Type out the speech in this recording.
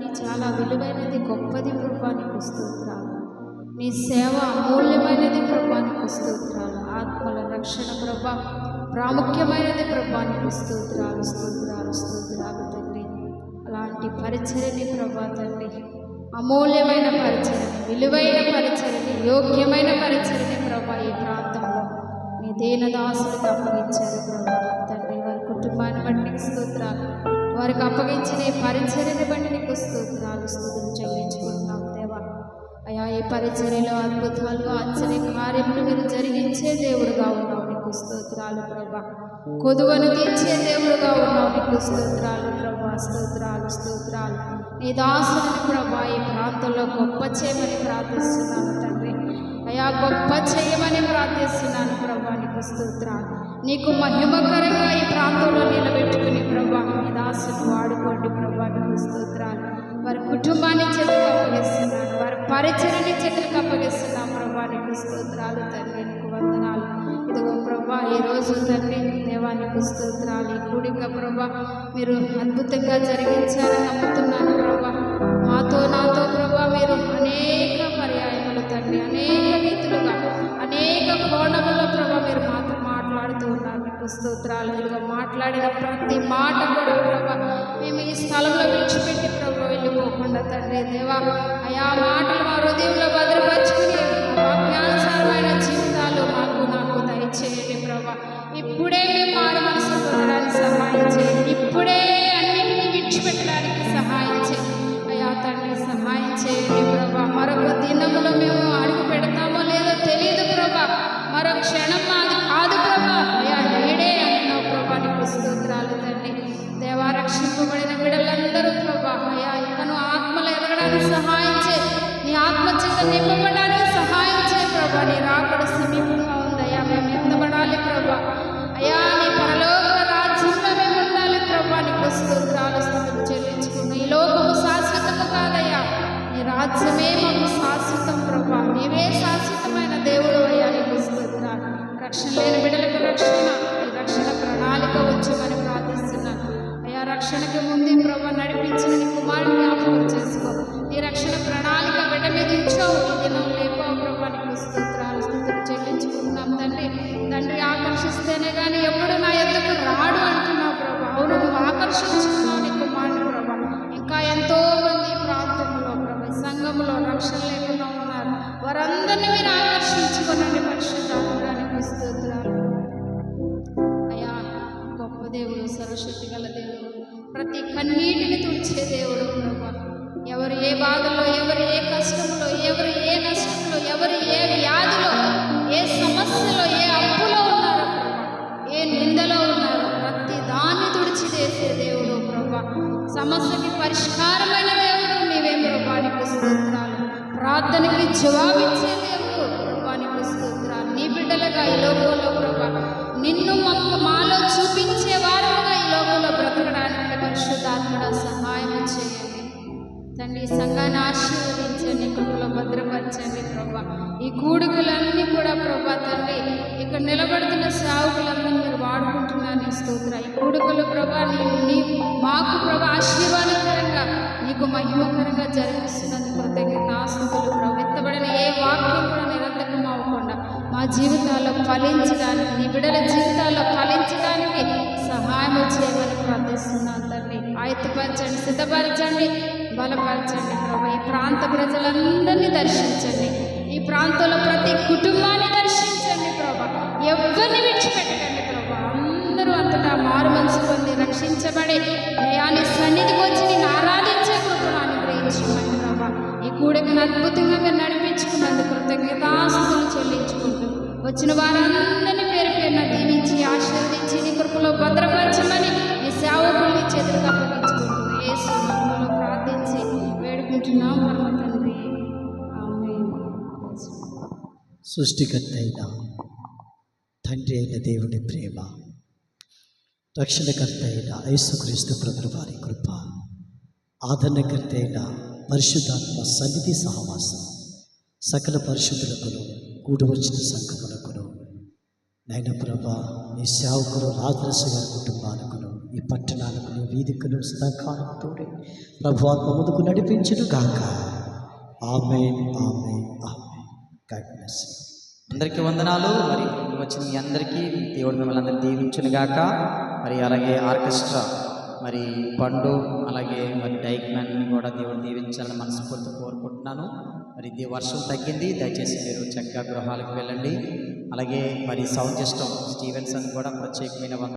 నీ చాలా విలువైనది గొప్పది ప్రభానికి స్తోత్రాలు. నీ సేవ అమూల్యమైనది ప్రభానికి స్తోత్రాలు. ఆత్మల రక్షణ ప్రభా ప్రాముఖ్యమైనది ప్రభానికి స్తోత్రాలు స్తోత్రాలు స్తోత్రాలు తండ్రి. అలాంటి పరిచయని ప్రభా తండ్రి అమూల్యమైన పరిచయని విలువైన పరిచయని యోగ్యమైన పరిచయని ప్రభా ఈ ప్రాంతంలో మీ దేనదాసులకు అప్పగించారు ప్రభా. తండ్రి వారి కుటుంబాన్ని బట్టి స్తోత్రాలు. వారికి అప్పగించిన ఈ పరిచర్యని బట్టి నీకు స్తోత్రాలు స్థుతులు చెల్లించుకుంటున్నాం దేవా. అయా ఈ పరిచర్యలో అద్భుతాలు ఆశ్చర్య కార్యములు మీరు జరిగించే దేవుడుగా ఉన్నావు నీకు స్తోత్రాలు ప్రభా. కొదువను తీర్చే దేవుడుగా ఉన్నావు నీకు స్తోత్రాలు ప్రభా. స్తోత్రాలు స్తోత్రాలు. నీ దాసుని ప్రభా ఈ ప్రాంతంలో గొప్ప చేయమని ప్రార్థిస్తున్నాను తండ్రి. అయా గొప్ప చేయమని ప్రార్థిస్తున్నాను ప్రభా నీకు స్తోత్రాలు. నీకు మహిమకరంగా ఈ ప్రాంతంలో నిలబెట్టుకుని ప్రభా మీ దాసును వాడుకోండి ప్రభా నీకు స్తోత్రాలు. వారి కుటుంబాన్ని చేతులకు అప్పగిస్తున్నాను వారి పరిచయాన్ని చేతులకు అప్పగిస్తున్నాం ప్రభా నీకు స్తోత్రాలు తండ్రి నీకు వందనాలు. ఇదిగో ప్రభా ఈ రోజు తండ్రి దేవానికి స్తోత్రాలు. ఈ కూడిక ప్రభా మీరు అద్భుతంగా జరిగించారని నమ్ముతున్నాను ప్రభా. మాతో నాతో ప్రభా మీరు అనేక పర్యాయములు తండ్రి అనేక స్తోత్రాలు ఇదిగో మాట్లాడిన ప్రతి మాట కూడా ప్రభా మేము ఈ స్థలంలో విడిచిపెట్టి ప్రభు వెళ్ళిపోకుండా తండ్రి దేవా అయా మాటలు మా హృదయంలో భద్రపరుచుకుని వాక్యానుసారమైన జీవితాలు మాకు నాకు దయచేయండి ప్రభా. ఇప్పుడే మేము మారు మనసు పొందడానికి సహాయం చేయండి. ఇప్పుడే అన్నింటినీ విడిచిపెట్టడానికి సహాయం చేయండి. అయా తండ్రి సహాయం చేయండి ప్రభా. మరొక దినములో మేము అడుగు పెడతామో లేదో తెలియదు ప్రభా. మరో క్షణం స్తోత్రాలు తండ్రి. దేవా రక్షింపబడిన బిడ్డలందరూ ప్రభా అయా ఇకను ఆత్మలు ఎదగడానికి సహాయం చే నీ ఆత్మ చేత నింపబడడానికి సహాయం చే ప్రభా నీ రాకడ సమీపంగా ఉందయ్యా మేము ఎత్తబడాలి ప్రభా. అయ్యా నీ పరలోక రాజ్యంలో మేము ఉండాలి ప్రభా. నీకు స్తోత్రాలు స్థుతులు చెల్లించుకున్న ఈ లోకము శాశ్వతము కాదయ్యా. నీ రాజ్యమే మాకు శాశ్వతం ప్రభా. నీవే శాశ్వతమైన దేవుడు అయ్యా నీకు స్తోత్రాలు రక్షణ లేని బిడ్డలకు రక్షణ ప్రణాళిక ప్రార్థిస్తున్నాను. అయా రక్షణకి ముందు ప్రభా నడిపించిన సర్వశక్తి గల దేవుడు ప్రతి కన్నీటిని తుడిచే దేవుడు ప్రభా. ఎవరు ఏ బాధలో ఎవరు ఏ కష్టంలో ఎవరు ఏ నష్టంలో ఎవరు ఏ వ్యాధిలో ఏ సమస్యలో ఏ అప్పులో ఉన్నారో ఏ నిందలో ఉన్నారో. ప్రతి దాన్ని తుడిచిదేసే దేవుడు ప్రభా. సమస్యకి పరిష్కారమైన దేవుడు నీవే ప్రభానికి స్తోత్రాలు. ప్రార్థనకి జవాబిచ్చే దేవుడు ప్రభానికి స్తోత్రాలు. నీ బిడ్డలుగా ఈ లోకంలో ప్రభా తండ్రి ఇక్కడ నిలబడుతున్న సేవకులందరూ మీరు వాడుకుంటున్నాను ఈ స్తోత్ర ఈ కొడుకులు ప్రభా నీ నీ మాకు ప్రభా ఆశీర్వాదకరంగా నీకు మహిమకరంగా జరిగిస్తున్నందుకు కృతజ్ఞత ఆస్తుతులు ప్రభు. ఎత్తబడిన ఏ వాక్యం కూడా నిరంతరం అవ్వకుండా మా జీవితాల్లో ఫలించడానికి నీ బిడ్డల జీవితాల్లో ఫలించడానికి సహాయం చేయమని ప్రార్థిస్తున్నాను తండ్రి ఆయుత్తపరచండి సిద్ధపరచండి బలపరచండి ప్రభు. ఈ ప్రాంత ప్రజలందరినీ దర్శించండి. ప్రాంతంలో ప్రతి కుటుంబాన్ని దర్శించండి ప్రభా. ఎవరిని విడిచిపెట్టకండి ప్రభా. అందరూ అంతటా మారు మనసు పొంది రక్షించబడి దయాన్ని సన్నిధికి వచ్చి నేను ఆరాధించే కృపను అనుగ్రహించమని ప్రభా. ఈ కూడకను అద్భుతంగా మీరు నడిపించుకున్నందుకు కృతజ్ఞతాస్తులు చెల్లించుకుంటూ వచ్చిన వారందరినీ పేరు పేరున దీవించి సృష్టికర్త అయిన తండ్రి అయిన దేవుని ప్రేమ రక్షణకర్త అయిన యేసుక్రీస్తు ప్రభుల వారి కృప ఆదరణకర్త అయిన పరిశుద్ధాత్మ సన్నిధి సహవాసం సకల పరిశుద్ధులకును కూడివచ్చిన సంఘములకును నైన ప్రభా నీ సేవకులు రాజరసు గారి కుటుంబాలకును ఈ పట్టణాలకు నీ వీధికును సదాకాలం తోడే ముందుకు నడిపించను గాక ఆమె ఆమె గాడ్ బ్లెస్ అందరికీ వందనాలు. మరి వచ్చిన మీ అందరికీ దేవుడు మిమ్మల్ని అందరినీ దీవించును గాక. మరి అలాగే ఆర్కెస్ట్రా మరి పండు అలాగే మరి డైక్ కూడా దేవుడు దీవించాలని మనస్ఫూర్తి కోరుకుంటున్నాను. మరి ఇది వర్షం తగ్గింది. దయచేసి మీరు చక్కగా గృహాలకు వెళ్ళండి. అలాగే మరి సౌండ్ సిస్టమ్ స్టీవెన్సన్ కూడా ప్రత్యేకమైన వంద